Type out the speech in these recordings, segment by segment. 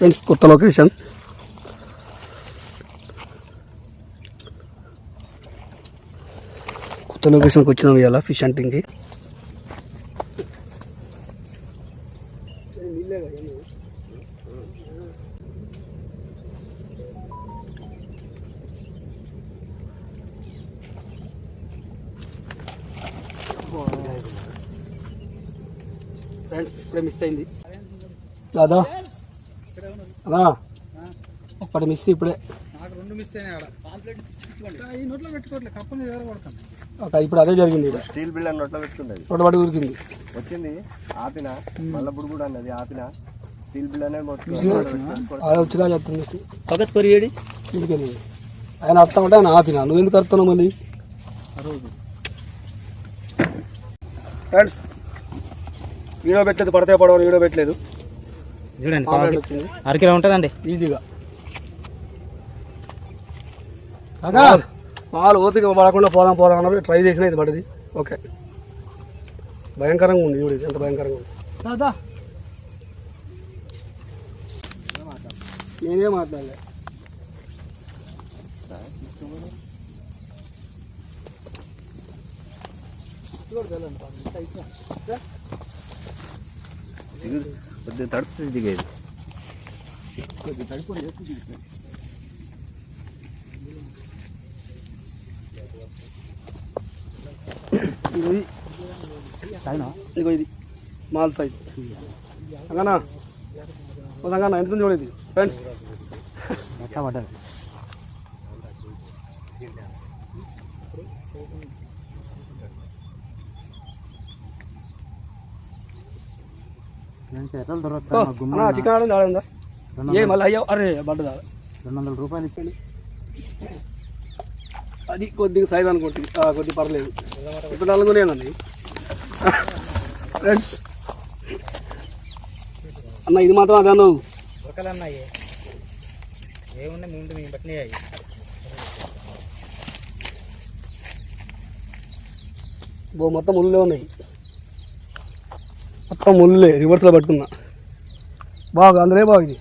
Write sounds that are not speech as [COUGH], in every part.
Friends కొత్త location. కొత్త లొకేషన్కి వచ్చినాం ఇవాళ ఫిష్ హంటింగ్కి. ఫ్రెండ్స్ ఇప్పుడే మిస్ అయింది. దాదా అదా ఒక్కటి మిస్ ఇప్పుడే. ఇప్పుడు అదే జరిగింది ఇక్కడ స్టీల్ బిల్డర్ నోట్లో పెట్టుకున్నది తోటపాటి ఉరికింది వచ్చింది ఆపిన? మళ్ళీ బుడుగుడు అన్నది ఆపిన? స్టీల్ బిల్డర్ అదే వచ్చిగా చెప్తుంది పగత్ పరిగేడి ఇంటికెళ్ళి ఆయన అర్థం అంటే ఆయన ఆపిన? నువ్వు ఎందుకు అర్థం మళ్ళీ? ఫ్రెండ్స్ వీడియో పెట్టలేదు పడితే పడవని వీడియో పెట్టలేదు. చూడండి అరకిలో ఉంటుందండి. ఈజీగా మాలు ఓపిక పడకుండా పోదాం పోదాం అన్నప్పుడు ట్రై చేసిన ఇది పడింది ఓకే భయంకరంగా ఉంది చూడు ఎంత భయంకరంగా ఉంది. దాదా నేనే మాట్లాడలే. కొద్దిగా తడుపుతుంది దిగేది. ఇగో ఇది. ఇగో ఇది. Mall size. అంగనా ఓ సంగనా ఎంత చూడేది ఫ్రెండ్స్. ఎట్లా చికెన్ ఆడింది ఆడిందా ఏ మళ్ళీ అయ్యో అరే పడ్డదా? రెండు వందల రూపాయలు అది కొద్దిగా సైజ్ అనుకోండి. కొద్దిగా పర్లేదు. ఇప్పుడు నలుగునేనండి ఫ్రెండ్స్. అన్న ఇది మాత్రం అదే అన్నాయి ముందు మేము పట్టినాయి బో మొత్తం ముళ్ళే ఉన్నాయి. మొత్తం ముళ్ళే రివర్స్లో పట్టుకున్నా. బాగా అందరే బాగా ఇది.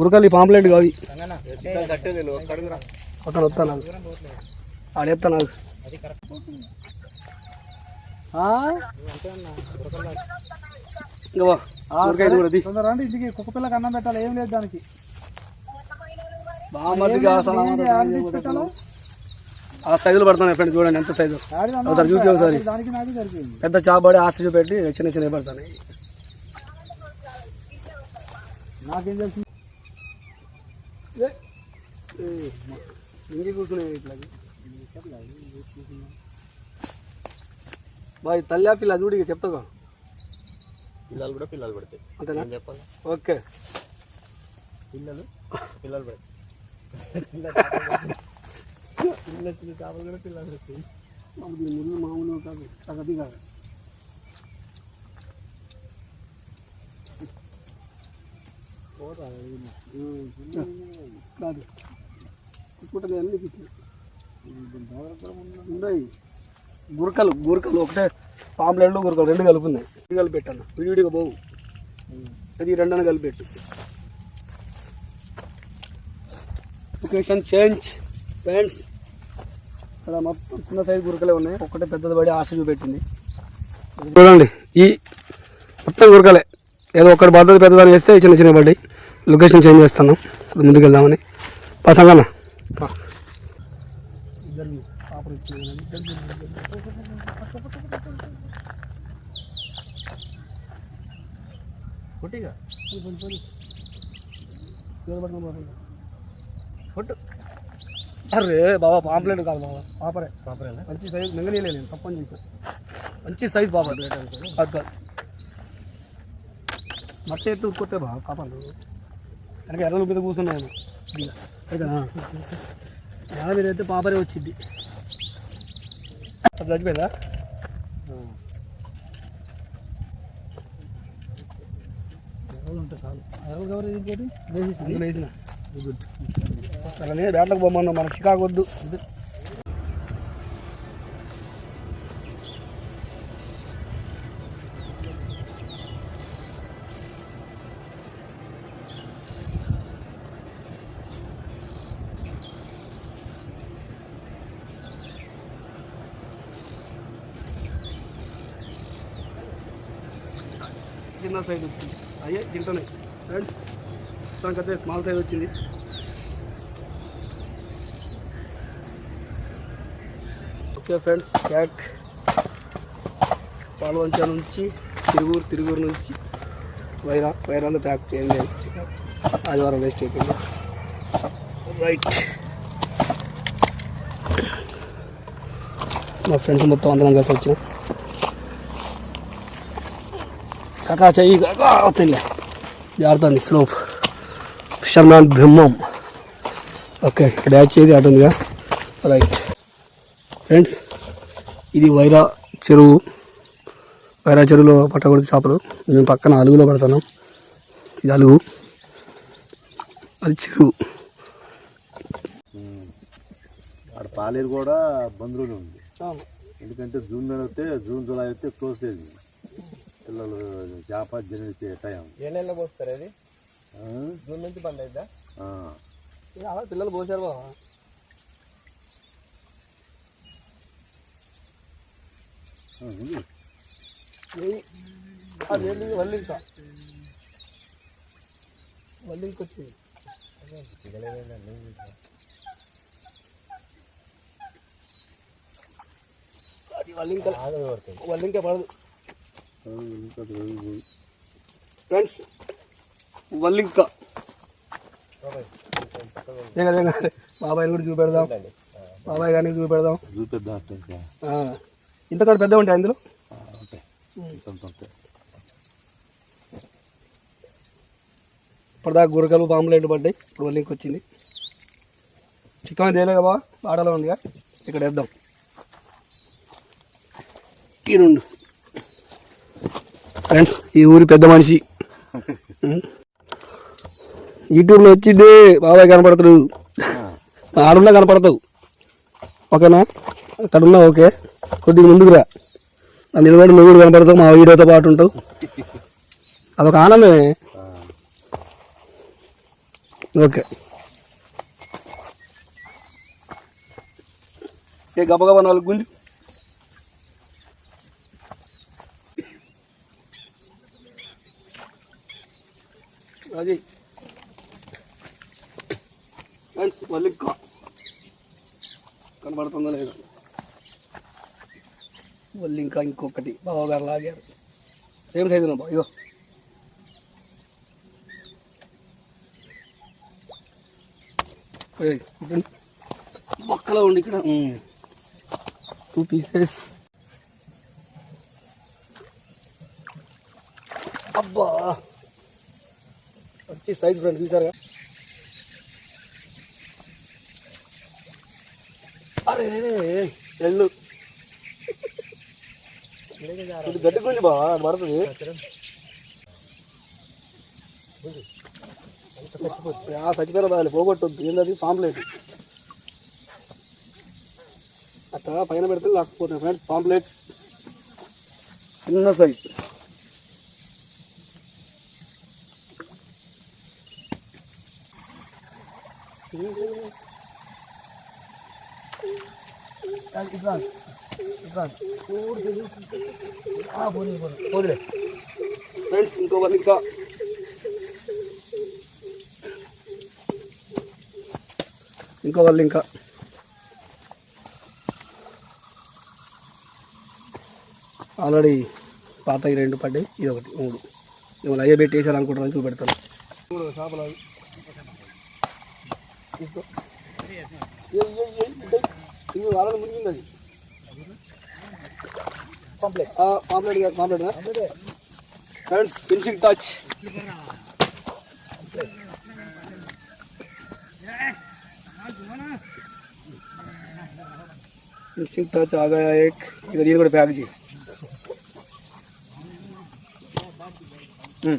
ఉరకలి పాంప్లెట్ కావి పక్కన వస్తా నాకు. ఇంటికి కుక్క పిల్లకి అన్నం పెట్టాలి ఏం లేదు దానికి. బామ్మర్దికి ఆ సైజులు పడుతున్నాయి ఫ్రెండ్స్ చూడండి ఎంత సైజు. ఒకసారి చూపి ఒకసారి. దానికి నాకు సరిపోయింది పెద్ద చాపడి ఆశ చూపెట్టి చిన్న చిన్న పడుతున్నాయి. నాకేం తెలుసు? ఇంటికి కూర్చున్నాయి ఇట్లా బాయ్ తల్లి పిల్ల చూడు ఇక చెప్తాగా పిల్లలు కూడా పిల్లలు పడతాయి అంతేనా? చెప్పాలి? ఓకే. పిల్లలు? పిల్లలు పడతాయి [LAUGHS] పిల్లలు చిన్న చేపలు కూడా పిల్లలు పడతాయి మామూలు ముళ్ళు మామూలు కాదు తగది కాదు. కాదు. కుట్టుకుంటుంది అన్ని ఉన్నాయి. గురకలు గురకలు ఒకటే. పాంప్లెట్లు గురకలు రెండు కలిపి ఉన్నాయి ఇది విడివిడిగా పోవు. అది రెండన కలిపెట్టు. లొకేషన్ చేంజ్ ఫ్రెండ్స్ ఇక్కడ మొత్తం చిన్న సైజు గురకలే ఉన్నాయి. ఒక్కటే పెద్దది పడి ఆశ చూపెట్టింది. చూడండి ఈ మొత్తం గురకలే. ఏదో ఒకటి పద్ధతి పెద్దదాన్ని వేస్తే చిన్న చిన్న పడ్డాయి. లొకేషన్ చేంజ్ చేస్తున్నాం. కొద్ది ముందుకు వెళ్దామని. పసంగన్న కొట్టిగా? కొట్టు. అరే బాబా పాంప్లెట్ కాదు బాబా. పాపరే. పాపరే మంచి సైజ్ మింగనీయలే నేను తప్పని చెప్పాను మంచి సైజ్ బాబా. అది కాదు. మట్టి ఎత్తు ఉక్కొత్తే బాబా పాపలు. కనుక ఎర్రలు మీద కూర్చున్నాను ఎర్ర మీద అయితే పాపరే వచ్చింది. అది చచ్చిపోయిందా? ఎర్రలు ఉంటే చాలు. ఎర్రలు కవర్ ఇంకోటి వేసిన అలానే వేటకు పోమన్నా మనకు చికాకొద్దు చిన్న సైజ్. వచ్చింది అయ్యే తింటున్నాయి ఫ్రెండ్స్ దానికైతే స్మాల్ సైజ్ వచ్చింది. ఓకే ఫ్రెండ్స్ ప్యాక్ పాల్వంచ నుంచి తిరుగురు తిరుగురు నుంచి వైరా వైరాలో ప్యాక్ చేయండి ఆదివారం వేస్ట్ అయిపోయింది. రైట్ మా ఫ్రెండ్స్ మొత్తం అందరం కలిసి వచ్చినాం. కాకా చెయ్యి కాకా అవుతుంది జారుతుంది స్లోప్ ఫిషర్మ్యాన్ బ్రహ్మం. ఓకే ఇక్కడ యాచ్ చేది అటు ఉందిగా. రైట్ ఫ్రెండ్స్ ఇది వైరా చెరువు. వైరా చెరువులో పట్టకూడదు చేపలు. మేము పక్కన అలుగులో పడతాను. ఇది అలుగు. అది చెరువు. పాలేరు కూడా బంద్లోనే ఉంది. ఎందుకంటే జూన్ నెల అయితే జూన్ జూలై అయితే క్లోజ్ లేదు పిల్లలు చేప జనిచ్చే టైం. ఏ నెలలో పోస్తారు అది? జూన్ నుంచి బంద్ అయిద్దా ఆ. పిల్లలు పోసారు బాబా ఆ, ఉంది. అది ఏంటి వల్లింక వల్లింక వచ్చింది అది వల్లింక వల్లింక పడదు ఆ, ఇంకా రోజు ఫ్రెండ్స్ వల్లింక. బాబాయ్ కూడా చూపెడదాం. బాబాయ్ గారిని చూపెడదాం. చూపిద్దాం అట్లా ఇంకా. ఆ, ఇంతకంటే పెద్ద ఉంటాయి అందులో ఇప్పటిదాకా గురకలు పాంప్లెట్ పడ్డాయి? ఇప్పుడు వల్లింక వచ్చింది. చికెన్ తేలే కదా ఆడలో ఉందిగా. ఇక్కడ వేద్దాం. ఈ రెండు. ఫ్రెండ్స్ ఈ ఊరి పెద్ద మనిషి. [LAUGHS] యూట్యూబ్లో వచ్చింది బాబాయ్ కనపడతాడు. ఆడున్నా కనపడతావు. ఓకేనా? అక్కడ ఉన్నా ఓకే. కొద్దిగా ముందుకు రా ఆ నిలబడి నువ్వు కూడా కనపడతావు మా వీడియోతో పాటు ఉంటావు. అదొక ఆనందమే. ఓకే. ఏ గబగబా నాలుగు గుంజు. అది. ఫ్రెండ్స్ వల్లిక్క కనబడుతుందో లేదో. వల్లి ఇంకా ఇంకొకటి. బావగారు లాగారు. సేమ్ సైజు బాబా ఇగో. ఏయ్, ఉండి. ఇక్కడ. టూ పీసెస్ అబ్బా! వచ్చి సైజ్ ఫ్రెండ్ చూసారుగా అరే ఎల్లు. ఇది గడ్డి గుంజి బా అది పడుతుంది. ఆ చచ్చిపోయిన బాగా పోగొట్టొద్దు. ఏంటది పాంప్లెట్. అట్లా పైన పెడితే లాక్కుపోతుంది ఫ్రెండ్స్ పాంప్లెట్. చిన్న సైజ్. ఫ్రెండ్స్ ఇంకో వాళ్ళు ఇంకా ఇంకో వాళ్ళు ఇంకా ఆల్రెడీ పాత ఈ రెండు పడ్డాయి. ఇది ఒకటి మూడు. మిమ్మల్ని అయ్యే పెట్టి అనుకుంటారని చూపెడతాను చేపలు అవి తీసుకో ఏయ్, ఏయ్, ఏయ్, ఉంటాయి. ఇది వాళ్ళని మునిగింది అది పాంప్లెట్ పాంప్లెట్ కాదు pamphlet friends finishing touch finishing touch आ गया एक इधर ये पैक जी हम्म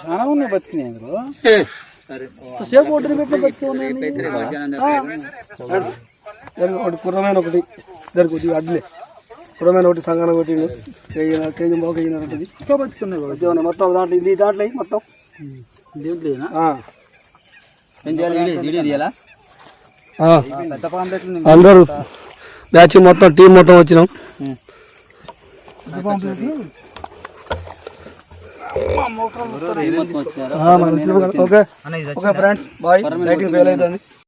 చాలా ఉన్నాయి బతికినాయి అందులో సేపు ఒడ్డున పెట్టిన బతికి ఉన్నాయి ఒకటి కుర్రమైన ఒకటి ఇద్దరు కొద్దిగా అడ్లే కుర్రమైన ఒకటి సంగన ఒకటి కేజీ కేజీ మో కేజీ ఉంటుంది ఇంకా బతుకున్నాయి. మొత్తం దాంట్లో ఇది దాంట్లో మొత్తం అందరూ బ్యాచ్ మొత్తం టీం మొత్తం వచ్చినాం okay. Okay friends bye. Lighting fail అవుతుంది